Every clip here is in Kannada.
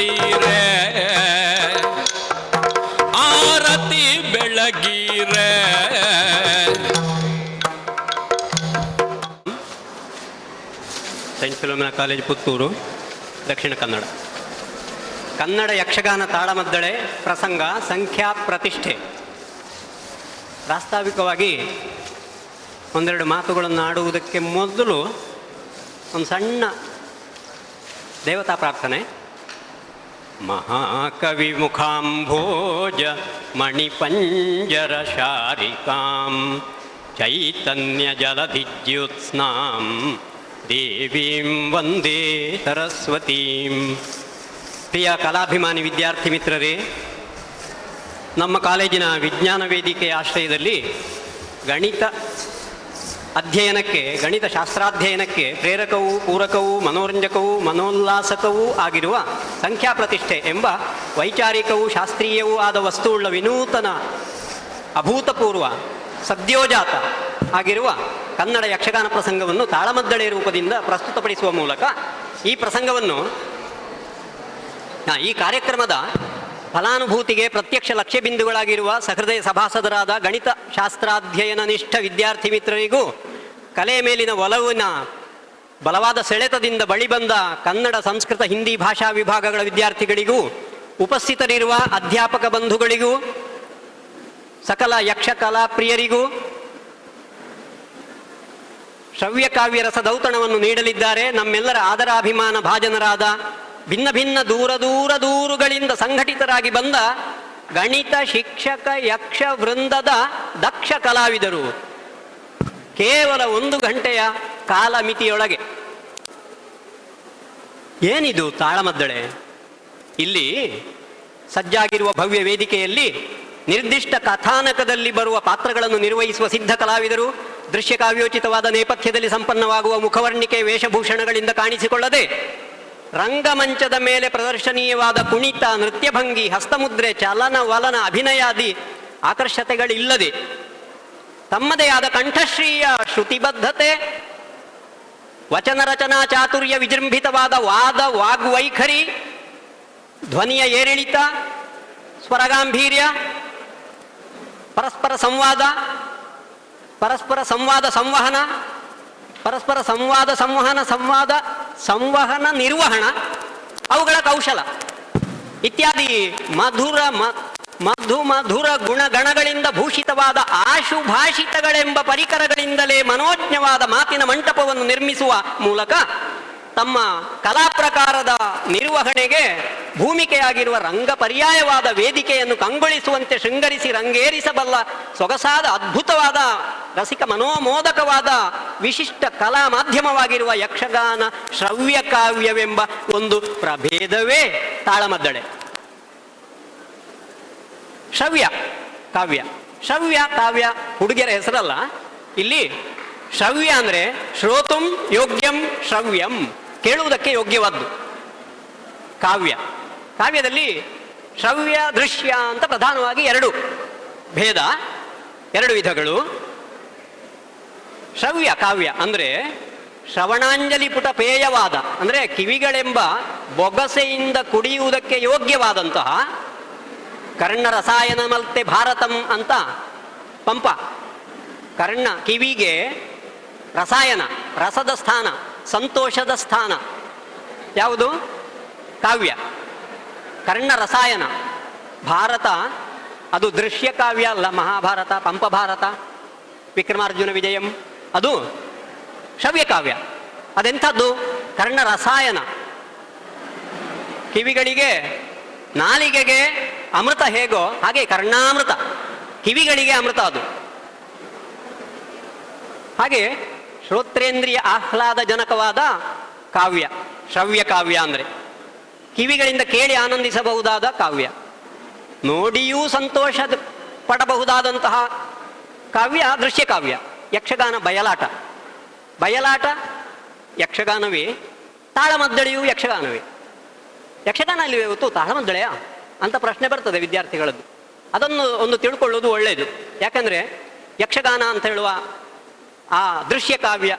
ಬೆಳಗೀರೆ? Aarti saint college Puttur, Dakshina Kannada. Kannada Yakshagana ತಾಳಮದ್ದಳೆ ಪ್ರಸಂಗ ಸಂಖ್ಯಾ ಪ್ರತಿಷ್ಠೆ. ಪ್ರಾಸ್ತಾವಿಕವಾಗಿ ಒಂದೆರಡು ಮಾತುಗಳನ್ನು ಆಡುವುದಕ್ಕೆ ಮೊದಲು ಒಂದು ಸಣ್ಣ ದೇವತಾ ಪ್ರಾರ್ಥನೆ. ಶಾರಿಕಾಂ ಚೈತನ್ಯ ಜಲಧಿಜ್ಯೋತ್ಸ್ನಾಂ ದೇವೀಂ ವಂದೇ ಸರಸ್ವತೀಂ. ಪ್ರಿಯ ಕಲಾಭಿಮಾನಿ ವಿದ್ಯಾರ್ಥಿ ಮಿತ್ರರೇ, ನಮ್ಮ ಕಾಲೇಜಿನ ವಿಜ್ಞಾನ ವೇದಿಕೆಯ ಆಶ್ರಯದಲ್ಲಿ ಗಣಿತ ಅಧ್ಯಯನಕ್ಕೆ ಗಣಿತ ಶಾಸ್ತ್ರಾಧ್ಯಯನಕ್ಕೆ ಪ್ರೇರಕವೂ, ಪೂರಕವೂ, ಮನೋರಂಜಕವೂ, ಮನೋಲ್ಲಾಸಕವೂ ಆಗಿರುವ ಸಂಖ್ಯಾ ಪ್ರತಿಷ್ಠೆ ಎಂಬ ವೈಚಾರಿಕವೂ ಶಾಸ್ತ್ರೀಯವೂ ಆದ ವಸ್ತುವುಳ್ಳ ವಿನೂತನ ಅಭೂತಪೂರ್ವ ಸದ್ಯೋಜಾತ ಆಗಿರುವ ಕನ್ನಡ ಯಕ್ಷಗಾನ ಪ್ರಸಂಗವನ್ನು ತಾಳಮದ್ದಳೆ ರೂಪದಿಂದ ಪ್ರಸ್ತುತಪಡಿಸುವ ಮೂಲಕ ಈ ಪ್ರಸಂಗವನ್ನು ಈ ಕಾರ್ಯಕ್ರಮದ ಫಲಾನುಭೂತಿಗೆ ಪ್ರತ್ಯಕ್ಷ ಲಕ್ಷ್ಯ ಬಿಂದುಗಳಾಗಿರುವ ಸಹೃದಯ ಸಭಾಸದರಾದ ಗಣಿತ ಶಾಸ್ತ್ರಾಧ್ಯಯನ ನಿಷ್ಠ ವಿದ್ಯಾರ್ಥಿ ಮಿತ್ರರಿಗೂ ಕಲೆ ಮೇಲಿನ ಒಲವಿನ ಬಲವಾದ ಸೆಳೆತದಿಂದ ಬಳಿ ಬಂದ ಕನ್ನಡ ಸಂಸ್ಕೃತ ಹಿಂದಿ ಭಾಷಾ ವಿಭಾಗಗಳ ವಿದ್ಯಾರ್ಥಿಗಳಿಗೂ ಉಪಸ್ಥಿತರಿರುವ ಅಧ್ಯಾಪಕ ಬಂಧುಗಳಿಗೂ ಸಕಲ ಯಕ್ಷಕಲಾ ಪ್ರಿಯರಿಗೂ ಶ್ರವ್ಯ ಕಾವ್ಯ ರಸದೌತಣವನ್ನು ನೀಡಲಿದ್ದಾರೆ. ನಮ್ಮೆಲ್ಲರ ಆದರಾಭಿಮಾನ ಭಾಜನರಾದ ಭಿನ್ನ ಭಿನ್ನ ದೂರ ದೂರ ದೂರುಗಳಿಂದ ಸಂಘಟಿತರಾಗಿ ಬಂದ ಗಣಿತ ಶಿಕ್ಷಕ ಯಕ್ಷ ವೃಂದದ ದಕ್ಷ ಕಲಾವಿದರು. ಕೇವಲ ಒಂದು ಗಂಟೆಯ ಕಾಲ ಮಿತಿಯೊಳಗೆ ಏನಿದು ತಾಳಮದ್ದಳೆ? ಇಲ್ಲಿ ಸಜ್ಜಾಗಿರುವ ಭವ್ಯ ವೇದಿಕೆಯಲ್ಲಿ ನಿರ್ದಿಷ್ಟ ಕಥಾನಕದಲ್ಲಿ ಬರುವ ಪಾತ್ರಗಳನ್ನು ನಿರ್ವಹಿಸುವ ಸಿದ್ಧ ಕಲಾವಿದರು ದೃಶ್ಯ ಕಾವ್ಯೋಚಿತವಾದ ನೇಪಥ್ಯದಲ್ಲಿ ಸಂಪನ್ನವಾಗುವ ಮುಖವರ್ಣಿಕೆ, ವೇಷಭೂಷಣಗಳಿಂದ ಕಾಣಿಸಿಕೊಳ್ಳದೆ ರಂಗಮಂಚದ ಮೇಲೆ ಪ್ರದರ್ಶನೀಯವಾದ ಕುಣಿತ, ನೃತ್ಯಭಂಗಿ, ಹಸ್ತಮುದ್ರೆ, ಚಲನ ವಲನ, ಅಭಿನಯಾದಿ ಆಕರ್ಷತೆಗಳಿಲ್ಲದೆ ತಮ್ಮದೇ ಆದ ಕಂಠಶ್ರೀಯ ಶ್ರುತಿಬದ್ಧತೆ ವಚನ ರಚನಾ ಚಾತುರ್ಯ ವಿಜೃಂಭಿತವಾದ ವಾದ, ವಾಗ್ವೈಖರಿ, ಧ್ವನಿಯ ಏರಿಳಿತ, ಸ್ವರಗಾಂಭೀರ್ಯ, ಪರಸ್ಪರ ಸಂವಾದ ಪರಸ್ಪರ ಸಂವಾದ ಸಂವಹನ ಪರಸ್ಪರ ಸಂವಾದ, ಸಂವಹನ ಸಂವಾದ, ಸಂವಹನ, ನಿರ್ವಹಣ, ಅವುಗಳ ಕೌಶಲ. ಇತ್ಯಾದಿ ಮಧುರ ಮಧು ಮಧುರ ಗುಣಗಣಗಳಿಂದ ಭೂಷಿತವಾದ ಆಶುಭಾಷಿತಗಳೆಂಬ ಪರಿಕರಗಳಿಂದಲೇ ಮನೋಜ್ಞವಾದ ಮಾತಿನ ಮಂಟಪವನ್ನು ನಿರ್ಮಿಸುವ ಮೂಲಕ ತಮ್ಮ ಕಲಾ ಪ್ರಕಾರದ ನಿರ್ವಹಣೆಗೆ ಭೂಮಿಕೆಯಾಗಿರುವ ರಂಗ ಪರ್ಯಾಯವಾದ ವೇದಿಕೆಯನ್ನು ಕಂಗೊಳಿಸುವಂತೆ ಶೃಂಗರಿಸಿ ರಂಗೇರಿಸಬಲ್ಲ ಸೊಗಸಾದ ಅದ್ಭುತವಾದ ರಸಿಕ ಮನೋಮೋದಕವಾದ ವಿಶಿಷ್ಟ ಕಲಾ ಮಾಧ್ಯಮವಾಗಿರುವ ಯಕ್ಷಗಾನ ಶ್ರವ್ಯ ಕಾವ್ಯವೆಂಬ ಒಂದು ಪ್ರಭೇದವೇ ತಾಳಮದ್ದಳೆ. ಶ್ರವ್ಯ ಕಾವ್ಯ. ಶ್ರವ್ಯ ಕಾವ್ಯ ಹುಡುಗಿಯರ ಹೆಸರಲ್ಲ. ಇಲ್ಲಿ ಶ್ರವ್ಯ ಅಂದ್ರೆ ಶ್ರೋತುಂ ಯೋಗ್ಯಂ ಶ್ರವ್ಯಂ. ಕೇಳುವುದಕ್ಕೆ ಯೋಗ್ಯವಾದ್ದು. ಕಾವ್ಯ. ಕಾವ್ಯದಲ್ಲಿ ಶ್ರವ್ಯ, ದೃಶ್ಯ ಅಂತ ಪ್ರಧಾನವಾಗಿ ಎರಡು ಭೇದ, ಎರಡು ವಿಧಗಳು. ಶ್ರವ್ಯ, ಕಾವ್ಯ ಅಂದ್ರೆ ಶ್ರವಣಾಂಜಲಿ ಪುಟ ಪೇಯವಾದ, ಅಂದ್ರೆ ಕಿವಿಗಳೆಂಬ ಬೊಗಸೆಯಿಂದ ಕುಡಿಯುವುದಕ್ಕೆ ಯೋಗ್ಯವಾದಂತಹ ಕರ್ಣ ರಸಾಯನ ಮಲ್ತೆ ಭಾರತಂ ಅಂತ ಪಂಪ. ಕರ್ಣ ಕಿವಿಗೆ ರಸಾಯನ, ರಸದ ಸ್ಥಾನ, ಸಂತೋಷದ ಸ್ಥಾನ. ಯಾವುದು? ಕಾವ್ಯ. ಕರ್ಣ ರಸಾಯನ. ಭಾರತ, ಅದು ದೃಶ್ಯ ಕಾವ್ಯ ಅಲ್ಲ, ಮಹಾಭಾರತ ಪಂಪ ಭಾರತ ವಿಕ್ರಮಾರ್ಜುನ ವಿಜಯಂ. ಅದು ಶ್ರವ್ಯ ಕಾವ್ಯ. ಅದೆಂಥದ್ದು? ಕರ್ಣ ರಸಾಯನ. ಕಿವಿಗಳಿಗೆ ನಾಲಿಗೆಗೆ ಅಮೃತ ಹೇಗೋ ಹಾಗೆ ಕರ್ಣಾಮೃತ. ಕಿವಿಗಳಿಗೆ ಅಮೃತ ಅದು. ಹಾಗೆ ಶ್ರೋತ್ರೇಂದ್ರಿಯ ಆಹ್ಲಾದ ಜನಕವಾದ ಕಾವ್ಯ, ಶ್ರವ್ಯ ಕಾವ್ಯ ಅಂದ್ರೆ ಕಿವಿಗಳಿಂದ ಕೇಳಿ ಆನಂದಿಸಬಹುದಾದ ಕಾವ್ಯ. ನೋಡಿಯೂ ಸಂತೋಷ ಪಡಬಹುದಾದಂತಹ ಕಾವ್ಯ ದೃಶ್ಯ ಕಾವ್ಯ, ಯಕ್ಷಗಾನ ಬಯಲಾಟ. ಬಯಲಾಟ ಯಕ್ಷಗಾನವೇ, ತಾಳಮದ್ದಳೆಯೂ ಯಕ್ಷಗಾನವೇ. ಯಕ್ಷಗಾನ ಅಲ್ಲಿವೆ ಇವತ್ತು, ತಾಳಮದ್ದಳೆಯ? ಅಂತ ಪ್ರಶ್ನೆ ಬರ್ತದೆ ವಿದ್ಯಾರ್ಥಿಗಳದ್ದು. ಅದನ್ನು ಒಂದು ತಿಳ್ಕೊಳ್ಳೋದು ಒಳ್ಳೆಯದು ಯಾಕಂದ್ರೆ ಯಕ್ಷಗಾನ ಅಂತ ಹೇಳುವ ಆ ದೃಶ್ಯ ಕಾವ್ಯ.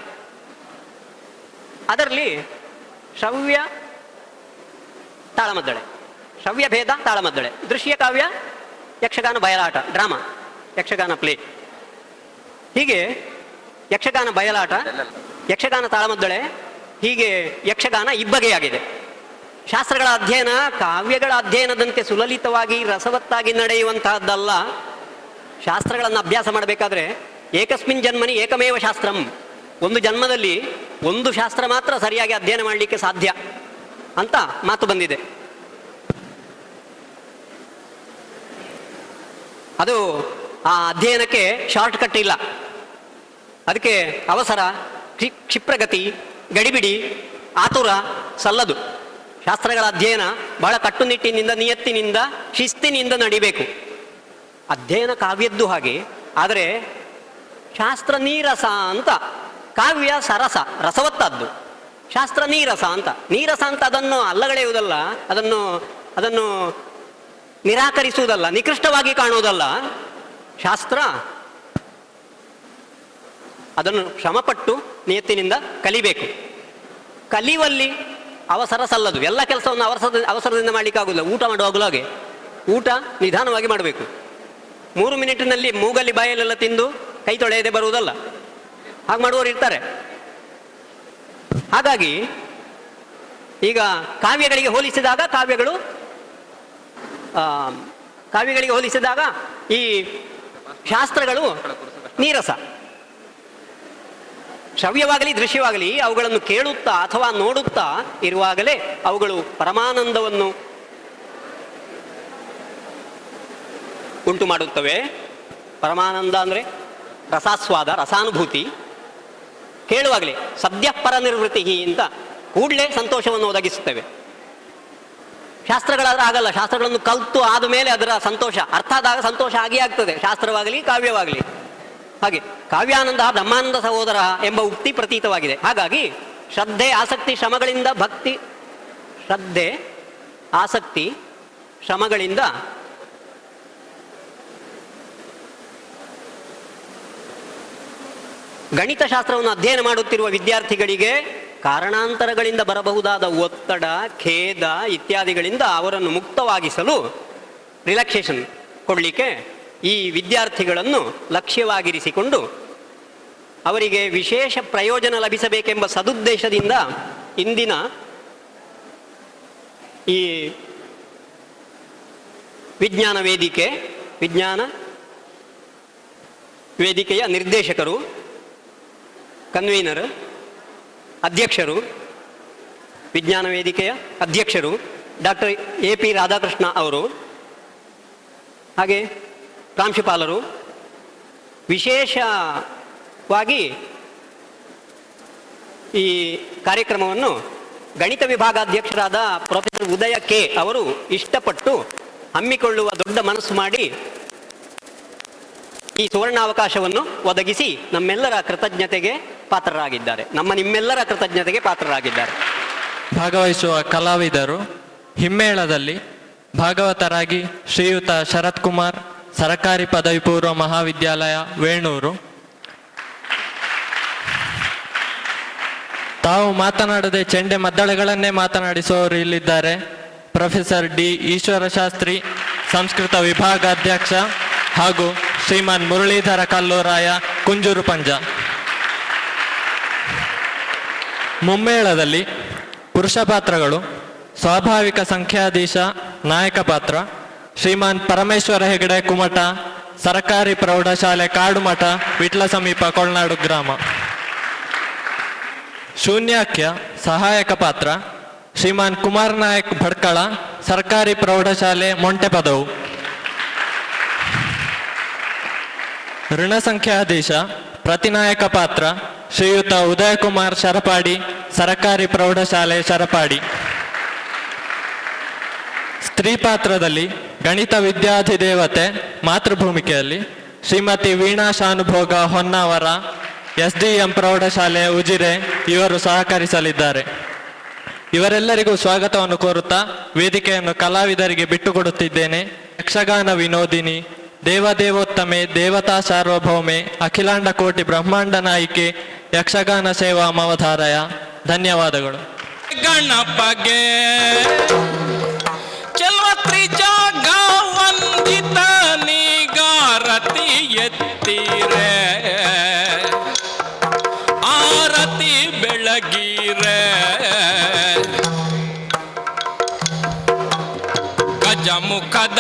ಅದರಲ್ಲಿ ಶ್ರವ್ಯ, ತಾಳಮದ್ದಳೆ. ಶ್ರವ್ಯ ಭೇದ, ತಾಳಮದ್ದಳೆ. ದೃಶ್ಯ ಕಾವ್ಯ, ಯಕ್ಷಗಾನ ಬಯಲಾಟ, ಡ್ರಾಮಾ, ಯಕ್ಷಗಾನ ಪ್ಲೇ. ಹೀಗೆ ಯಕ್ಷಗಾನ ಬಯಲಾಟ, ಯಕ್ಷಗಾನ ತಾಳಮದ್ದಳೆ, ಹೀಗೆ ಯಕ್ಷಗಾನ ಇಬ್ಬಗೆಯಾಗಿದೆ ಶಾಸ್ತ್ರಗಳ ಅಧ್ಯಯನ, ಕಾವ್ಯಗಳ ಅಧ್ಯಯನದಂತೆ ಸುಲಲಿತವಾಗಿ ರಸವತ್ತಾಗಿ ನಡೆಯುವಂತಹದ್ದಲ್ಲ. ಶಾಸ್ತ್ರಗಳನ್ನು ಅಭ್ಯಾಸ ಮಾಡಬೇಕಾದ್ರೆ ಏಕಸ್ಮಿನ್ ಜನ್ಮನಿ ಏಕಮೇವ ಶಾಸ್ತ್ರಂ. ಒಂದು ಜನ್ಮದಲ್ಲಿ ಒಂದು ಶಾಸ್ತ್ರ ಮಾತ್ರ ಸರಿಯಾಗಿ ಅಧ್ಯಯನ ಮಾಡಲಿಕ್ಕೆ ಸಾಧ್ಯ ಅಂತ ಮಾತು ಬಂದಿದೆ. ಅದು ಆ ಅಧ್ಯಯನಕ್ಕೆ ಶಾರ್ಟ್ ಕಟ್ ಇಲ್ಲ. ಅದಕ್ಕೆ ಅವಸರ, ಕ್ಷಿ- ಕ್ಷಿಪ್ರಗತಿ, ಗಡಿಬಿಡಿ, ಆತುರ, ಸಲ್ಲದು. ಶಾಸ್ತ್ರಗಳ ಅಧ್ಯಯನ ಬಹಳ ಕಟ್ಟುನಿಟ್ಟಿನಿಂದ, ನಿಯತ್ತಿನಿಂದ, ಶಿಸ್ತಿನಿಂದ ನಡಿಬೇಕು. ಅಧ್ಯಯನ ಕಾವ್ಯದ್ದು ಹಾಗೆ, ಆದರೆ ಶಾಸ್ತ್ರ ನೀರಸ ಅಂತ. ಕಾವ್ಯ ಸರಸ, ರಸವತ್ತದ್ದು. ಶಾಸ್ತ್ರ ನೀರಸ ಅಂತ. ನೀರಸ ಅಂತ ಅದನ್ನು ಅಲ್ಲಗಳೆಯುವುದಲ್ಲ, ಅದನ್ನು ಅದನ್ನು ನಿರಾಕರಿಸುವುದಲ್ಲ, ನಿಕೃಷ್ಟವಾಗಿ ಕಾಣುವುದಲ್ಲ. ಶಾಸ್ತ್ರ ಅದನ್ನು ಶ್ರಮಪಟ್ಟು ನಿಯತ್ತಿನಿಂದ ಕಲಿಬೇಕು. ಕಲಿಯುವಲ್ಲಿ ಅವಸರ ಸಲ್ಲದು. ಎಲ್ಲ ಕೆಲಸವನ್ನು ಅವಸರ ಅವಸರದಿಂದ ಮಾಡಲಿಕ್ಕಾಗುದಿಲ್ಲ ಊಟ ಮಾಡುವಾಗಲೂ ಹಾಗೆ ಊಟ ನಿಧಾನವಾಗಿ ಮಾಡಬೇಕು. ಮೂರು ಮಿನಿಟ್ನಲ್ಲಿ ಮೂಗಲ್ಲಿ ಬಾಯಲ್ಲೆಲ್ಲ ತಿಂದು ಕೈ ತೊಳೆಯದೆ ಬರುವುದಲ್ಲ. ಹಾಗೆ ಮಾಡುವವರು ಇರ್ತಾರೆ. ಹಾಗಾಗಿ ಈಗ ಕಾವ್ಯಗಳಿಗೆ ಹೋಲಿಸಿದಾಗ ಕಾವ್ಯಗಳು ಆ, ಕಾವ್ಯಗಳಿಗೆ ಹೋಲಿಸಿದಾಗ ಈ ಶಾಸ್ತ್ರಗಳು ನೀರಸ. ಶ್ರವ್ಯವಾಗಲಿ ದೃಶ್ಯವಾಗಲಿ ಅವುಗಳನ್ನು ಕೇಳುತ್ತಾ ಅಥವಾ ನೋಡುತ್ತಾ ಇರುವಾಗಲೇ ಅವುಗಳು ಪರಮಾನಂದವನ್ನು ಉಂಟು ಮಾಡುತ್ತವೆ ಪರಮಾನಂದ ಅಂದರೆ? ರಸಾಸ್ವಾದ, ರಸಾನುಭೂತಿ. ಕೇಳುವಾಗಲೇ, ಸದ್ಯ ಪರ ನಿರ್ವೃತ್ತಿ ಅಂತ ಕೂಡಲೇ ಸಂತೋಷವನ್ನು ಒದಗಿಸುತ್ತೇವೆ. ಶಾಸ್ತ್ರಗಳಾದ್ರೆ ಆಗಲ್ಲ, ಶಾಸ್ತ್ರಗಳನ್ನು ಕಲ್ತು ಆದ ಮೇಲೆ ಅದರ ಸಂತೋಷ ಅರ್ಥ ಆದಾಗ ಸಂತೋಷ ಆಗಿಯೇ ಆಗ್ತದೆ, ಶಾಸ್ತ್ರವಾಗಲಿ, ಕಾವ್ಯವಾಗಲಿ. ಹಾಗೆ, ಕಾವ್ಯಾನಂದ ಬ್ರಹ್ಮಾನಂದ ಸಹೋದರ ಎಂಬ ಉಕ್ತಿ ಪ್ರತೀತವಾಗಿದೆ. ಹಾಗಾಗಿ, ಶ್ರದ್ಧೆ, ಆಸಕ್ತಿ, ಶ್ರಮಗಳಿಂದ ಭಕ್ತಿ, ಶ್ರದ್ಧೆ, ಆಸಕ್ತಿ, ಶ್ರಮಗಳಿಂದ ಗಣಿತಶಾಸ್ತ್ರವನ್ನು ಅಧ್ಯಯನ ಮಾಡುತ್ತಿರುವ ವಿದ್ಯಾರ್ಥಿಗಳಿಗೆ ಕಾರಣಾಂತರಗಳಿಂದ ಬರಬಹುದಾದ ಒತ್ತಡ, ಖೇದ ಇತ್ಯಾದಿಗಳಿಂದ ಅವರನ್ನು ಮುಕ್ತವಾಗಿಸಲು ರಿಲ್ಯಾಕ್ಸೇಷನ್ ಕೊಡಲಿಕ್ಕೆ ಈ ವಿದ್ಯಾರ್ಥಿಗಳನ್ನು ಲಕ್ಷ್ಯವಾಗಿರಿಸಿಕೊಂಡು ಅವರಿಗೆ ವಿಶೇಷ ಪ್ರಯೋಜನ ಲಭಿಸಬೇಕೆಂಬ ಸದುದ್ದೇಶದಿಂದ ಇಂದಿನ ಈ ವಿಜ್ಞಾನ ವೇದಿಕೆ, ವಿಜ್ಞಾನ ವೇದಿಕೆಯ ನಿರ್ದೇಶಕರು ಕನ್ವೀನರ್, ಅಧ್ಯಕ್ಷರು, ವಿಜ್ಞಾನ ವೇದಿಕೆಯ ಅಧ್ಯಕ್ಷರು, ಡಾಕ್ಟರ್ ಎ ಪಿ ರಾಧಾಕೃಷ್ಣ ಅವರು, ಹಾಗೆ ಪ್ರಾಂಶುಪಾಲರು. ವಿಶೇಷವಾಗಿ ಈ ಕಾರ್ಯಕ್ರಮವನ್ನು ಗಣಿತ ವಿಭಾಗಾಧ್ಯಕ್ಷರಾದ ಪ್ರೊಫೆಸರ್ ಉದಯ ಕೆ. ಅವರು ಇಷ್ಟಪಟ್ಟು ಹಮ್ಮಿಕೊಳ್ಳುವ ದೊಡ್ಡ ಮನಸ್ಸು ಮಾಡಿ ಈ ಸುವರ್ಣಾವಕಾಶವನ್ನು ಒದಗಿಸಿ ನಮ್ಮೆಲ್ಲರ ಕೃತಜ್ಞತೆಗೆ ಪಾತ್ರರಾಗಿದ್ದಾರೆ. ನಮ್ಮ ನಿಮ್ಮೆಲ್ಲರ ಕೃತಜ್ಞತೆಗೆ ಪಾತ್ರರಾಗಿದ್ದಾರೆ. ಭಾಗವಹಿಸುವ ಕಲಾವಿದರು ಹಿಮ್ಮೇಳದಲ್ಲಿ ಭಾಗವತರಾಗಿ ಶ್ರೀಯುತ ಶರತ್ ಕುಮಾರ್ ಸರಕಾರಿ ಪದವಿ ಪೂರ್ವ ಮಹಾವಿದ್ಯಾಲಯ, ವೇಣೂರು. ತಾವು ಮಾತನಾಡದೆ ಚೆಂಡೆ ಮದ್ದಳೆಗಳನ್ನೇ ಮಾತನಾಡಿಸುವವರು ಇಲ್ಲಿದ್ದಾರೆ. ಪ್ರೊಫೆಸರ್ ಡಿ ಈಶ್ವರ ಶಾಸ್ತ್ರಿ ಸಂಸ್ಕೃತ ವಿಭಾಗಾಧ್ಯಕ್ಷ ಹಾಗೂ ಶ್ರೀಮಾನ್ ಮುರಳೀಧರ ಕಲ್ಲೂರಾಯ, ಕುಂಜೂರು ಪಂಜ. ಮುಮ್ಮೇಳದಲ್ಲಿ ಪುರುಷ ಪಾತ್ರಗಳು, ಸ್ವಾಭಾವಿಕ ಸಂಖ್ಯಾಧೀಶ ನಾಯಕ ಪಾತ್ರ, ಶ್ರೀಮಾನ್ ಪರಮೇಶ್ವರ ಹೆಗಡೆ ಕುಮಟ ಸರಕಾರಿ ಪ್ರೌಢಶಾಲೆ ಕಾಡುಮಠ, ವಿಟ್ಲ ಸಮೀಪ ಕೊಳ್ನಾಡು ಗ್ರಾಮ. ಶೂನ್ಯಾಖ್ಯ ಸಹಾಯಕ ಪಾತ್ರ, ಶ್ರೀಮಾನ್ ಕುಮಾರ್ ನಾಯಕ್ ಭಡ್ಕಳ, ಸರ್ಕಾರಿ ಪ್ರೌಢಶಾಲೆ ಮೊಂಟೆಪದವು ಋಣ ಸಂಖ್ಯಾಧೀಶ ಪ್ರತಿನಾಯಕ ಪಾತ್ರ, ಶ್ರೀಯುತ ಉದಯಕುಮಾರ್ ಶರಪಾಡಿ, ಸರಕಾರಿ ಪ್ರೌಢಶಾಲೆ ಶರಪಾಡಿ. ಸ್ತ್ರೀ ಪಾತ್ರದಲ್ಲಿ ಗಣಿತ ವಿದ್ಯಾಧಿದೇವತೆ ಮಾತೃಭೂಮಿಕೆಯಲ್ಲಿ Shrimati Veena Shanubhoga Honnavara S D M ಪ್ರೌಢಶಾಲೆ ಉಜಿರೆ ಇವರು ಸಹಕರಿಸಲಿದ್ದಾರೆ. ಇವರೆಲ್ಲರಿಗೂ ಸ್ವಾಗತವನ್ನು ಕೋರುತ್ತಾ ವೇದಿಕೆಯನ್ನು ಕಲಾವಿದರಿಗೆ ಬಿಟ್ಟುಕೊಡುತ್ತಿದ್ದೇನೆ ಯಕ್ಷಗಾನ ವಿನೋದಿನಿ ದೇವದೇವೋತ್ತಮೆ, ದೇವತಾ ಸಾರ್ವಭೌಮೆ, ಅಖಿಲಾಂಡ ಕೋಟಿ ಬ್ರಹ್ಮಾಂಡ ನಾಯಿಕೆ, ಯಕ್ಷಗಾನ ಸೇವಾ ಮವಧಾರಯ. ಧನ್ಯವಾದಗಳು. ಗಣಪಗೆ ಚಲತ್ರಿ ಜಾಗ ವಂದಿತ ನಿಗಾರತಿ ಎತ್ತಿರೆ. ಆರತಿ ಬೆಳಗಿರೆ. ಗಜಮುಖದ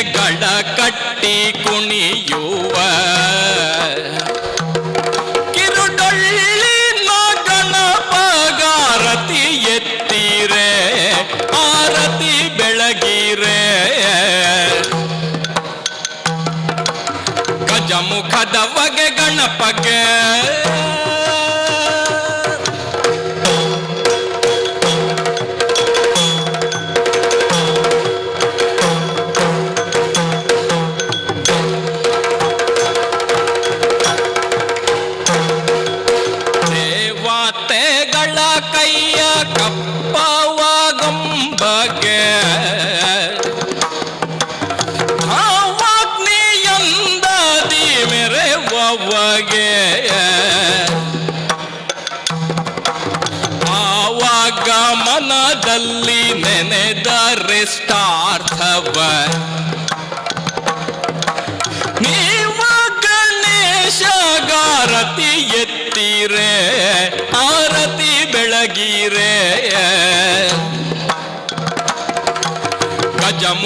ಉಡಿಗೆಜ್ಜೆಗಳ ಕಟ್ಟಿ ಕುಣಿಯುವ. ಕಿರುಡೊಳ್ಳಿ ಗಣಪಗಾರತಿ ಎತ್ತೀರೆ ಆರತಿ ಬೆಳಗಿರೆ. ಗಜಮುಖದ ಬಗೆ ಗಣಪಗೆ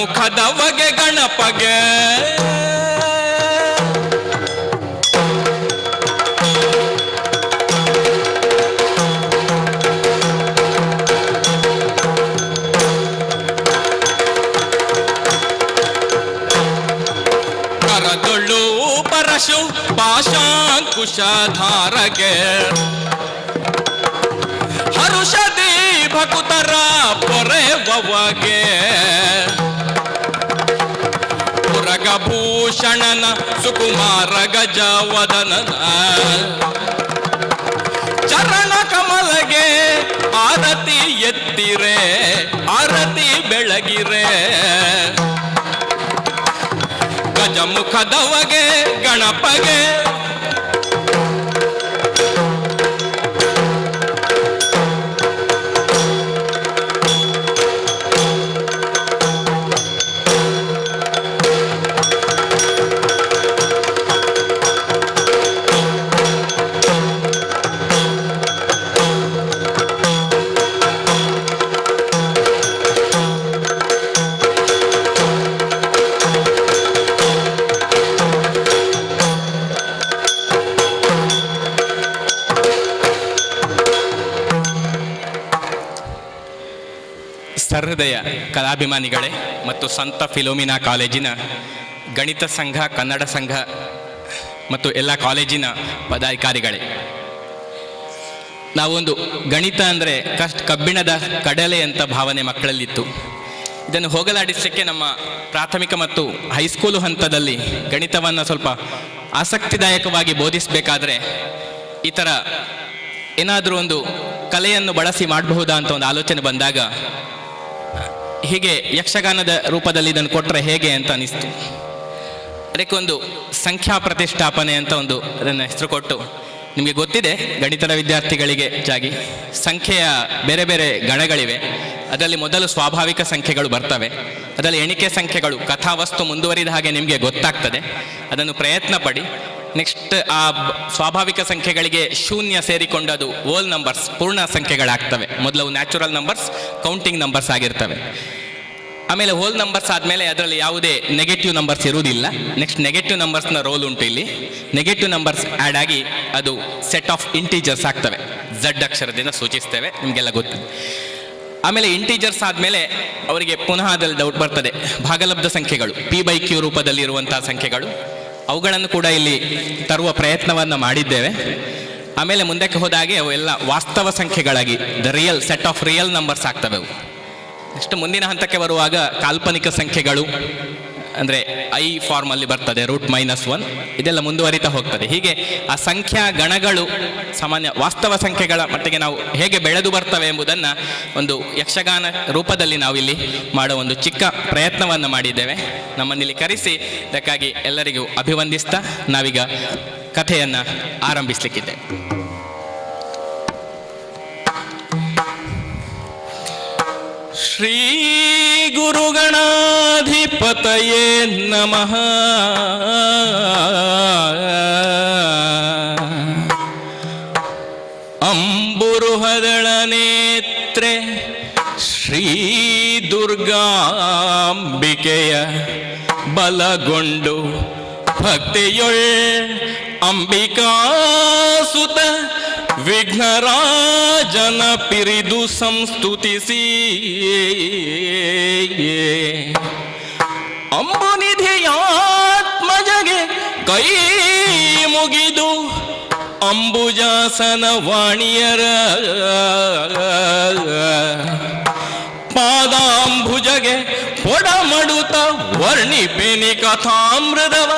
ಗಜಮುಖದ ಬಗೆ ಗಣಪಗೆ ಕರದೊಳ್ಳು ಪರಶು ಪಾಶಾಂಕುಶಧಾರಗೆ ಹರುಷದಿ ಭಕುತರ ಪೊರೆವಗೆ ಪುರಗಭೂಷಣನ ಸುಕುಮಾರ ಗಜವದನನ ಚರಣ ಕಮಲಗೆ ಆರತಿ ಎತ್ತಿರೆ ಆರತಿ ಬೆಳಗಿರೆ. ಗಜಮುಖದವಗೆ ಗಣಪಗೆ ಕಲಾಭಿಮಾನಿಗಳೇ ಮತ್ತು ಸಂತ ಫಿಲೋಮಿನಾ ಕಾಲೇಜಿನ ಗಣಿತ ಸಂಘ, ಕನ್ನಡ ಸಂಘ ಮತ್ತು ಎಲ್ಲ ಕಾಲೇಜಿನ ಪದಾಧಿಕಾರಿಗಳೇ. ನಾವೊಂದು ಗಣಿತ ಅಂದರೆ ಕಷ್ಟ, ಕಬ್ಬಿಣದ ಕಡಲೆ ಅಂತ ಭಾವನೆ ಮಕ್ಕಳಲ್ಲಿತ್ತು. ಇದನ್ನು ಹೋಗಲಾಡಿಸಲಿಕ್ಕೆ ನಮ್ಮ ಪ್ರಾಥಮಿಕ ಮತ್ತು ಹೈಸ್ಕೂಲು ಹಂತದಲ್ಲಿ ಗಣಿತವನ್ನು ಸ್ವಲ್ಪ ಆಸಕ್ತಿದಾಯಕವಾಗಿ ಬೋಧಿಸಬೇಕಾದ್ರೆ ಈ ಥರ ಏನಾದರೂ ಒಂದು ಕಲೆಯನ್ನು ಬಳಸಿ ಮಾಡಬಹುದಾ ಅಂತ ಒಂದು ಆಲೋಚನೆ ಬಂದಾಗ ಹೀಗೆ ಯಕ್ಷಗಾನದ ರೂಪದಲ್ಲಿ ಇದನ್ನು ಕೊಟ್ಟರೆ ಹೇಗೆ ಅಂತ ಅನಿಸ್ತು. ಅದಕ್ಕೊಂದು ಸಂಖ್ಯಾ ಪ್ರತಿಷ್ಠಾಪನೆ ಅಂತ ಒಂದು ಅದನ್ನು ಹೆಸರು ಕೊಟ್ಟು ನಿಮಗೆ ಗೊತ್ತಿದೆ ಗಣಿತದ ವಿದ್ಯಾರ್ಥಿಗಳಿಗೆ ಜಾಗಿ. ಸಂಖ್ಯೆಯ ಬೇರೆ ಬೇರೆ ಗಣಗಳಿವೆ. ಅದರಲ್ಲಿ ಮೊದಲು ಸ್ವಾಭಾವಿಕ ಸಂಖ್ಯೆಗಳು ಬರ್ತವೆ. ಅದರಲ್ಲಿ ಎಣಿಕೆ ಸಂಖ್ಯೆಗಳು ಕಥಾವಸ್ತು ಮುಂದುವರಿದ ಹಾಗೆ ನಿಮಗೆ ಗೊತ್ತಾಗ್ತದೆ. ಅದನ್ನು ಪ್ರಯತ್ನ ಪಡಿ ನೆಕ್ಸ್ಟ್ ಆ ಸ್ವಾಭಾವಿಕ ಸಂಖ್ಯೆಗಳಿಗೆ ಶೂನ್ಯ ಸೇರಿಕೊಂಡದು ಓಲ್ ನಂಬರ್ಸ್ ಪೂರ್ಣ ಸಂಖ್ಯೆಗಳಾಗ್ತವೆ. ಮೊದಲು ನ್ಯಾಚುರಲ್ ನಂಬರ್ಸ್ ಕೌಂಟಿಂಗ್ ನಂಬರ್ಸ್ ಆಗಿರ್ತವೆ. ಆಮೇಲೆ ಹೋಲ್ ನಂಬರ್ಸ್ ಆದಮೇಲೆ ಅದರಲ್ಲಿ ಯಾವುದೇ ನೆಗೆಟಿವ್ ನಂಬರ್ಸ್ ಇರುವುದಿಲ್ಲ. ನೆಕ್ಸ್ಟ್ ನೆಗೆಟಿವ್ ನಂಬರ್ಸ್ನ ರೋಲ್ ಉಂಟು ಇಲ್ಲಿ. ನೆಗೆಟಿವ್ ನಂಬರ್ಸ್ ಆ್ಯಡ್ ಆಗಿ ಅದು ಸೆಟ್ ಆಫ್ ಇಂಟೀಜರ್ಸ್ ಆಗ್ತವೆ. ಝಡ್ ಅಕ್ಷರದಿಂದ ಸೂಚಿಸ್ತೇವೆ, ನಿಮಗೆಲ್ಲ ಗೊತ್ತಿದೆ ಆಮೇಲೆ ಇಂಟೀಜರ್ಸ್ ಆದಮೇಲೆ ಅವರಿಗೆ ಪುನಃ ಅದರಲ್ಲಿ ಡೌಟ್ ಬರ್ತದೆ. ಭಾಗಲಬ್ಧ ಸಂಖ್ಯೆಗಳು ಪಿ ಬೈ ಕ್ಯೂ ರೂಪದಲ್ಲಿ ಇರುವಂತಹ ಸಂಖ್ಯೆಗಳು, ಅವುಗಳನ್ನು ಕೂಡ ಇಲ್ಲಿ ತರುವ ಪ್ರಯತ್ನವನ್ನು ಮಾಡಿದ್ದೇವೆ. ಆಮೇಲೆ ಮುಂದಕ್ಕೆ ಹೋದಾಗೆ ಅವು ಎಲ್ಲ ವಾಸ್ತವ ಸಂಖ್ಯೆಗಳಾಗಿ the real set of real numbers ಆಗ್ತವೆ ಅವು. ನೆಕ್ಸ್ಟ್ ಮುಂದಿನ ಹಂತಕ್ಕೆ ಬರುವಾಗ ಕಾಲ್ಪನಿಕ ಸಂಖ್ಯೆಗಳು. ಅಂದರೆ ಐ ಫಾರ್ಮಲ್ಲಿ ಬರ್ತದೆ, ರೂಟ್ ಮೈನಸ್ ಒನ್. ಇದೆಲ್ಲ ಮುಂದುವರಿತಾ ಹೋಗ್ತದೆ. ಹೀಗೆ ಆ ಸಂಖ್ಯಾ ಗಣಗಳು, ಸಾಮಾನ್ಯ ವಾಸ್ತವ ಸಂಖ್ಯೆಗಳ ಮಟ್ಟಿಗೆ ನಾವು ಹೇಗೆ ಬೆಳೆದು ಬರ್ತವೆ ಎಂಬುದನ್ನು ಒಂದು ಯಕ್ಷಗಾನ ರೂಪದಲ್ಲಿ ನಾವಿಲ್ಲಿ ಮಾಡೋ ಒಂದು ಚಿಕ್ಕ ಪ್ರಯತ್ನವನ್ನು ಮಾಡಿದ್ದೇವೆ. ನಮ್ಮನ್ನಿಲ್ಲಿ ಕರೆಸಿ ಇದಕ್ಕಾಗಿ ಎಲ್ಲರಿಗೂ ಅಭಿವಂದಿಸ್ತಾ ನಾವೀಗ ಕಥೆಯನ್ನು ಆರಂಭಿಸಲಿಕ್ಕಿದ್ದೇವೆ. ಶ್ರೀ ಗುರುಗಣಾಧಿಪತಯೇ ನಮಃ. ಅಂಬುರುಹದಳ ನೇತ್ರೆ ಶ್ರೀ ದುರ್ಗಾಂಬಿಕೆಯ ಬಲಗೊಂಡು ಭಕ್ತಿಯೊಳ್ ಅಂಬಿಕಾಸುತ ವಿಘ್ನರಾಜನ ಪಿರಿದು ಸಂಸ್ತುತಿಸಿ ಅಂಬುನಿಧಿಯಾತ್ಮಜಗೆ ಕೈ ಮುಗಿದು ಅಂಬುಜಾಸನ ವಾಣಿಯರ ಪಾದಾಂಬುಜಗೆ ಪೊಡಮಡುತ್ತ ವರ್ಣಿಪೆನಿ ಕಥಾಮೃತವ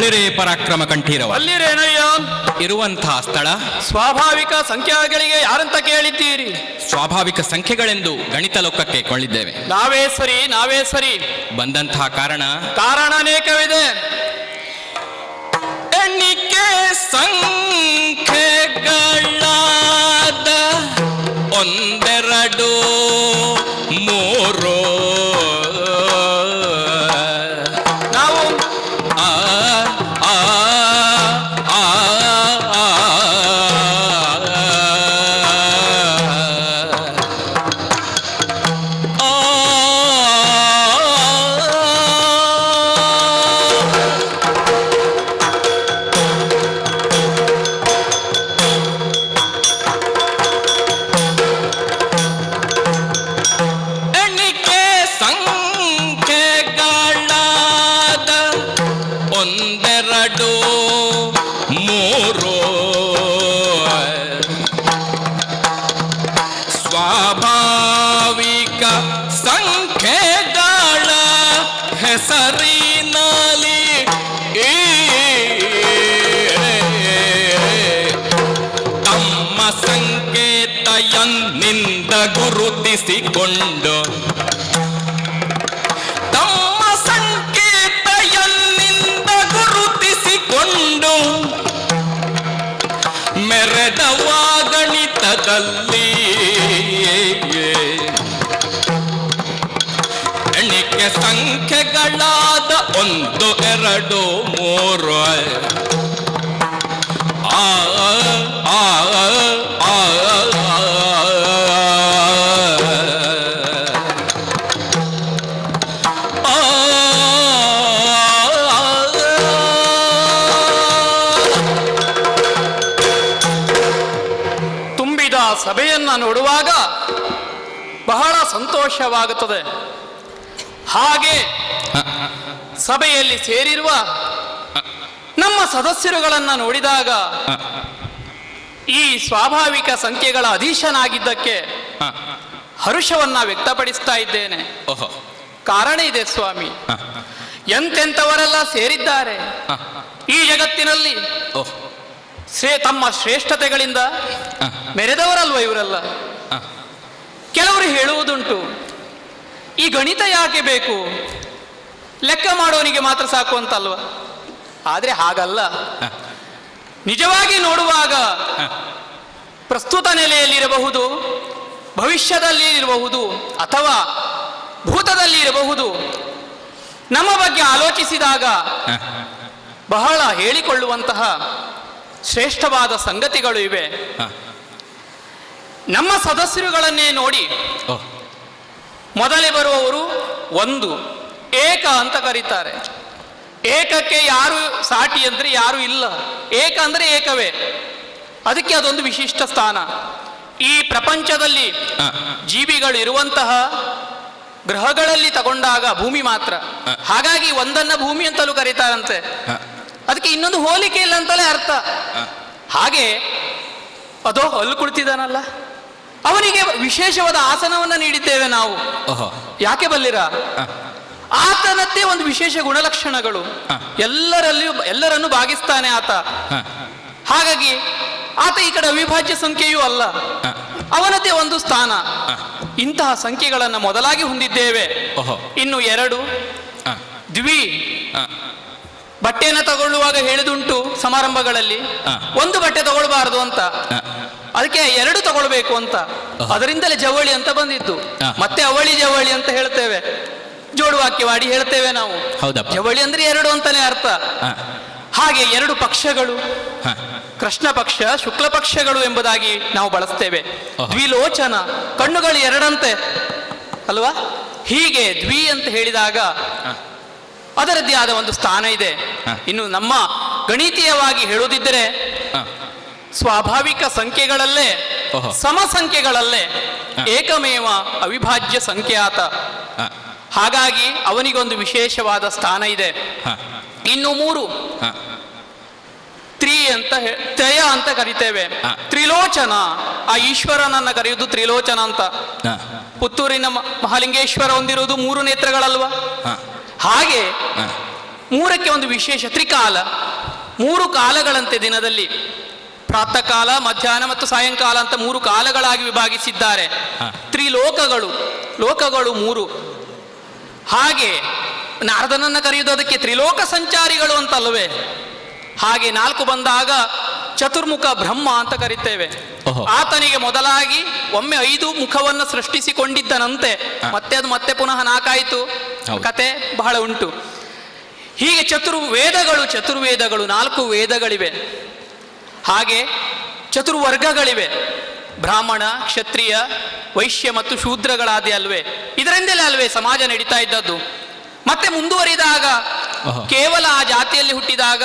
ಬಳಿರೆ ಪರಾಕ್ರಮ ಕಂಠೀರವ. ಅಲ್ಲಿರೇನಯ್ಯ ಇರುವಂತಹ ಸ್ಥಳ. ಸ್ವಾಭಾವಿಕ ಸಂಖ್ಯೆಗಳಿಗೆ ಯಾರಂತ ಕೇಳಿದ್ದೀರಿ? ಸ್ವಾಭಾವಿಕ ಸಂಖ್ಯೆಗಳೆಂದು ಗಣಿತ ಲೋಕಕ್ಕೆ ಕೊಂಡಿದ್ದೇವೆ ನಾವೇ ಸರಿ ನಾವೇ ಸರಿ ಬಂದಂತಹ ಕಾರಣ? ಕಾರಣ ಅನೇಕವಿದೆ. ಎಣ್ಣಿಕೆ ಸಂಖ್ಯೆಗಳಾದ ಒಂದೆರಡು ಮೂರು ಗಣಿತದಲ್ಲಿ ಎಣಿಕೆ ಸಂಖ್ಯೆಗಳಾದ ಒಂದು ಎರಡು ಮೂರು. ಆ ಆ. ಸಂತೋಷವಾಗುತ್ತದೆ ಹಾಗೆ ಸಭೆಯಲ್ಲಿ ಸೇರಿರುವ ನಮ್ಮ ಸದಸ್ಯರುಗಳನ್ನು ನೋಡಿದಾಗ ಈ ಸ್ವಾಭಾವಿಕ ಸಂಖ್ಯೆಗಳ ಅಧೀಶನಾಗಿದ್ದಕ್ಕೆ ಹರುಷವನ್ನ ವ್ಯಕ್ತಪಡಿಸ್ತಾ ಇದ್ದೇನೆ. ಓಹೋ. ಕಾರಣ ಇದೆ ಸ್ವಾಮಿ. ಎಂತೆಂಥವರೆಲ್ಲ ಸೇರಿದ್ದಾರೆ ಈ ಜಗತ್ತಿನಲ್ಲಿ? ಶ್ರೇ ತಮ್ಮ ಶ್ರೇಷ್ಠತೆಗಳಿಂದ ಮೆರೆದವರಲ್ವ ಇವರೆಲ್ಲ? ಕೆಲವರು ಹೇಳುವುದುಂಟು. ಈ ಗಣಿತ ಯಾಕೆ ಬೇಕು? ಲೆಕ್ಕ ಮಾಡೋನಿಗೆ ಮಾತ್ರ ಸಾಕು ಅಂತಲ್ವ? ಆದರೆ ಹಾಗಲ್ಲ. ನಿಜವಾಗಿ ನೋಡುವಾಗ. ಪ್ರಸ್ತುತ ನೆಲೆಯಲ್ಲಿರಬಹುದು ಭವಿಷ್ಯದಲ್ಲಿ ಇರಬಹುದು ಅಥವಾ ಭೂತದಲ್ಲಿ ಇರಬಹುದು ನಮ್ಮ ಬಗ್ಗೆ ಆಲೋಚಿಸಿದಾಗ ಬಹಳ ಹೇಳಿಕೊಳ್ಳುವಂತಹ ಶ್ರೇಷ್ಠವಾದ ಸಂಗತಿಗಳು ಇವೆ. ನಮ್ಮ ಸದಸ್ಯರುಗಳನ್ನೇ ನೋಡಿ ಮೊದಲೇ ಬರುವವರು ಒಂದು ಏಕ ಅಂತ ಕರೀತಾರೆ. ಏಕಕ್ಕೆ ಯಾರು ಸಾಟಿ ಅಂದರೆ ಯಾರು ಇಲ್ಲ. ಏಕ ಅಂದರೆ ಏಕವೇ. ಅದಕ್ಕೆ ಅದೊಂದು ವಿಶಿಷ್ಟ ಸ್ಥಾನ. ಈ ಪ್ರಪಂಚದಲ್ಲಿ ಜೀವಿಗಳಿರುವಂತಹ ಜೀವಿಗಳು ಇರುವಂತಹ ಗ್ರಹಗಳಲ್ಲಿ ತಗೊಂಡಾಗ ಭೂಮಿ ಮಾತ್ರ. ಹಾಗಾಗಿ ಒಂದನ್ನ ಭೂಮಿ ಅಂತಲೂ ಕರೀತಾರಂತೆ. ಅದಕ್ಕೆ ಇನ್ನೊಂದು ಹೋಲಿಕೆ ಇಲ್ಲ ಅಂತಲೇ ಅರ್ಥ. ಹಾಗೆ ಅದೋ ಅಲ್ಲಿ ಕುಳಿತಿದ್ದಾನಲ್ಲ. ಅವನಿಗೆ ವಿಶೇಷವಾದ ಆಸನವನ್ನ ನೀಡಿದ್ದೇವೆ ನಾವು. ಯಾಕೆ ಬಲ್ಲಿರ. ಆತನದ್ದೇ ಒಂದು ವಿಶೇಷ ಗುಣಲಕ್ಷಣಗಳು. ಎಲ್ಲರಲ್ಲಿಯೂ ಎಲ್ಲರನ್ನು ಭಾಗಿಸ್ತಾನೆ ಆತ. ಹಾಗಾಗಿ ಆತ ಈ ಕಡೆ ಅವಿಭಾಜ್ಯ ಸಂಖ್ಯೆಯೂ ಅಲ್ಲ. ಅವನದೇ ಅವನದ್ದೇ ಒಂದು ಸ್ಥಾನ. ಇಂತಹ ಸಂಖ್ಯೆಗಳನ್ನು ಮೊದಲಾಗಿ ಹೊಂದಿದ್ದೇವೆ. ಇನ್ನು ಎರಡು. ದ್ವಿ. ಬಟ್ಟೆಯನ್ನು ತಗೊಳ್ಳುವಾಗ ಹೇಳಿದುಂಟು ಸಮಾರಂಭಗಳಲ್ಲಿ. ಒಂದು ಬಟ್ಟೆ ತಗೊಳ್ಬಾರದು ಅಂತ. ಅದಕ್ಕೆ ಎರಡು ತಗೊಳ್ಬೇಕು ಅಂತ. ಅದರಿಂದಲೇ ಜವಳಿ ಅಂತ ಬಂದಿದ್ದು. ಮತ್ತೆ ಅವಳಿ ಜವಳಿ ಅಂತ ಹೇಳ್ತೇವೆ. ಜೋಡು ವಾಕ್ಯವಾಡಿ ಹೇಳ್ತೇವೆ ನಾವು. ಜವಳಿ ಅಂದ್ರೆ ಎರಡು ಅಂತಾನೆ ಅರ್ಥ. ಹಾಗೆ ಎರಡು ಪಕ್ಷಗಳು. ಕೃಷ್ಣ ಪಕ್ಷ ಶುಕ್ಲ ಪಕ್ಷಗಳು ಎಂಬುದಾಗಿ ನಾವು ಬಳಸ್ತೇವೆ. ದ್ವಿಲೋಚನ ಕಣ್ಣುಗಳು ಎರಡಂತೆ. ಅಲ್ವಾ? ಹೀಗೆ ದ್ವಿ ಅಂತ ಹೇಳಿದಾಗ. ಅದರದ್ದೇ ಆದ ಒಂದು ಸ್ಥಾನ ಇದೆ. ಇನ್ನು ನಮ್ಮ ಗಣಿತೀಯವಾಗಿ ಹೇಳುವುದಿದ್ದರೆ. ಸ್ವಾಭಾವಿಕ ಸಂಖ್ಯೆಗಳಲ್ಲೇ. ಸಮ ಸಂಖ್ಯೆಗಳಲ್ಲೇ ಏಕಮೇವ ಅವಿಭಾಜ್ಯ ಸಂಖ್ಯಾತ. ಹಾಗಾಗಿ ಅವನಿಗೊಂದು ವಿಶೇಷವಾದ ಸ್ಥಾನ ಇದೆ. ಇನ್ನು ಮೂರು. ತ್ರಿ ಅಂತ ತ್ರಯ ಅಂತ ಕರಿತೇವೆ. ತ್ರಿಲೋಚನ. ಆ ಈಶ್ವರನನ್ನ ಕರೆಯುವುದು ತ್ರಿಲೋಚನ ಅಂತ. ಪುತ್ತೂರಿನ ಮಹಾಲಿಂಗೇಶ್ವರ ಹೊಂದಿರುವುದು ಮೂರು ನೇತ್ರಗಳಲ್ವಾ? ಹಾಗೆ ಮೂರಕ್ಕೆ ಒಂದು ವಿಶೇಷ ತ್ರಿಕಾಲ. ಮೂರು ಕಾಲಗಳಂತೆ ದಿನದಲ್ಲಿ. ಪ್ರಾತಃ ಕಾಲ ಮಧ್ಯಾಹ್ನ ಮತ್ತು ಸಾಯಂಕಾಲ ಅಂತ ಮೂರು ಕಾಲಗಳಾಗಿ ವಿಭಾಗಿಸಿದ್ದಾರೆ. ತ್ರಿಲೋಕಗಳು ಲೋಕಗಳು ಮೂರು. ಹಾಗೆ ನಾರದನನ್ನ ಕರೆಯುವುದಕ್ಕೆ ತ್ರಿಲೋಕ ಸಂಚಾರಿಗಳು ಅಂತಲ್ವೇ? ಹಾಗೆ ನಾಲ್ಕು ಬಂದಾಗ ಚತುರ್ಮುಖ ಬ್ರಹ್ಮ ಅಂತ ಕರಿತೇವೆ. ಆತನಿಗೆ ಮೊದಲಾಗಿ ಒಮ್ಮೆ ಐದು ಮುಖವನ್ನು ಸೃಷ್ಟಿಸಿಕೊಂಡಿದ್ದನಂತೆ. ಮತ್ತೆ ಅದು ಮತ್ತೆ ಪುನಃ ನಾಕಾಯಿತು. ಕತೆ ಬಹಳ ಉಂಟು. ಹೀಗೆ ಚತುರ್ ವೇದಗಳು ಚತುರ್ವೇದಗಳು ನಾಲ್ಕು ವೇದಗಳಿವೆ. ಹಾಗೆ ಚತುರ್ವರ್ಗಗಳಿವೆ. ಬ್ರಾಹ್ಮಣ ಕ್ಷತ್ರಿಯ ವೈಶ್ಯ ಮತ್ತು ಶೂದ್ರಗಳಾದೆ ಅಲ್ವೇ. ಇದರಿಂದಲೇ ಅಲ್ವೇ ಸಮಾಜ ನಡೀತಾ ಇದ್ದದ್ದು. ಮತ್ತೆ ಮುಂದುವರಿದಾಗ. ಕೇವಲ ಆ ಜಾತಿಯಲ್ಲಿ ಹುಟ್ಟಿದಾಗ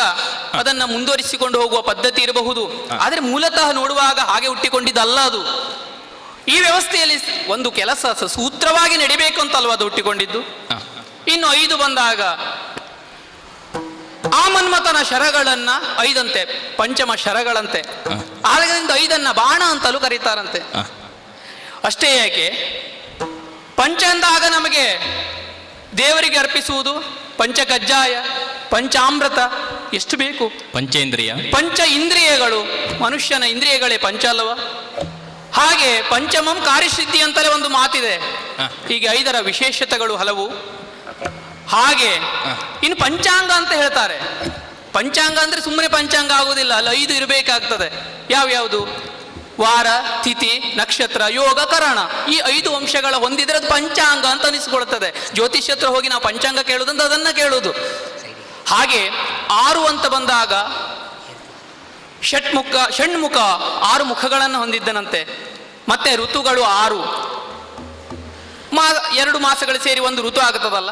ಅದನ್ನ ಮುಂದುವರಿಸಿಕೊಂಡು ಹೋಗುವ ಪದ್ಧತಿ ಇರಬಹುದು. ಆದರೆ ಮೂಲತಃ ನೋಡುವಾಗ ಹಾಗೆ ಹುಟ್ಟಿಕೊಂಡಿದ್ದಲ್ಲ ಅದು. ಈ ವ್ಯವಸ್ಥೆಯಲ್ಲಿ ಒಂದು ಕೆಲಸ ಸೂತ್ರವಾಗಿ ನಡಿಬೇಕು ಅಂತಲ್ವ ಅದು ಹುಟ್ಟಿಕೊಂಡಿದ್ದು? ಇನ್ನು ಐದು ಬಂದಾಗ ಆ ಮನ್ಮಥನ ಶರಗಳನ್ನ ಐದಂತೆ ಪಂಚಮ ಶರಗಳಂತೆ. ಆದ್ದರಿಂದ ಐದನ್ನ ಬಾಣ ಅಂತಲೂ ಕರೀತಾರಂತೆ. ಅಷ್ಟೇ ಯಾಕೆ ಪಂಚ ಅಂದಾಗ ನಮಗೆ ದೇವರಿಗೆ ಅರ್ಪಿಸುವುದು ಪಂಚ ಕಜ್ಜಾಯ ಪಂಚಾಮೃತ ಎಷ್ಟು ಬೇಕು? ಪಂಚೇಂದ್ರಿಯ. ಪಂಚ ಇಂದ್ರಿಯಗಳು ಮನುಷ್ಯನ ಇಂದ್ರಿಯಗಳೇ ಪಂಚ ಅಲ್ಲವ ಹಾಗೆ ಪಂಚಮಂ ಕಾರ್ಯಸಿದ್ಧಿ ಅಂತಲೇ ಒಂದು ಮಾತಿದೆ. ಹೀಗೆ ಐದರ ವಿಶೇಷತೆಗಳು ಹಲವು. ಹಾಗೆ ಇನ್ನು ಪಂಚಾಂಗ ಅಂತ ಹೇಳ್ತಾರೆ. ಪಂಚಾಂಗ ಅಂದ್ರೆ ಸುಮ್ಮನೆ ಪಂಚಾಂಗ ಆಗುವುದಿಲ್ಲ ಅಲ್ಲಿ ಐದು ಇರಬೇಕಾಗ್ತದೆ. ಯಾವ್ಯಾವುದು ವಾರ ತಿಥಿ ನಕ್ಷತ್ರ ಯೋಗ ಕರಣ. ಈ ಐದು ಅಂಶಗಳ ಹೊಂದಿದ್ರೆ ಅದು ಪಂಚಾಂಗ ಅಂತ ಅನಿಸ್ಕೊಳ್ತದೆ. ಜ್ಯೋತಿಷ್ಯತ್ರ ಹೋಗಿ ನಾವು ಪಂಚಾಂಗ ಕೇಳುದಂತ ಅದನ್ನ ಕೇಳುದು. ಹಾಗೆ ಆರು ಅಂತ ಬಂದಾಗ ಷಟ್ಮುಖ ಷಣ್ಮುಖ ಆರು ಮುಖಗಳನ್ನು ಹೊಂದಿದ್ದನಂತೆ. ಮತ್ತೆ ಋತುಗಳು ಆರು. ಮಾ ಎರಡು ಮಾಸಗಳು ಸೇರಿ ಒಂದು ಋತು ಆಗ್ತದಲ್ಲ?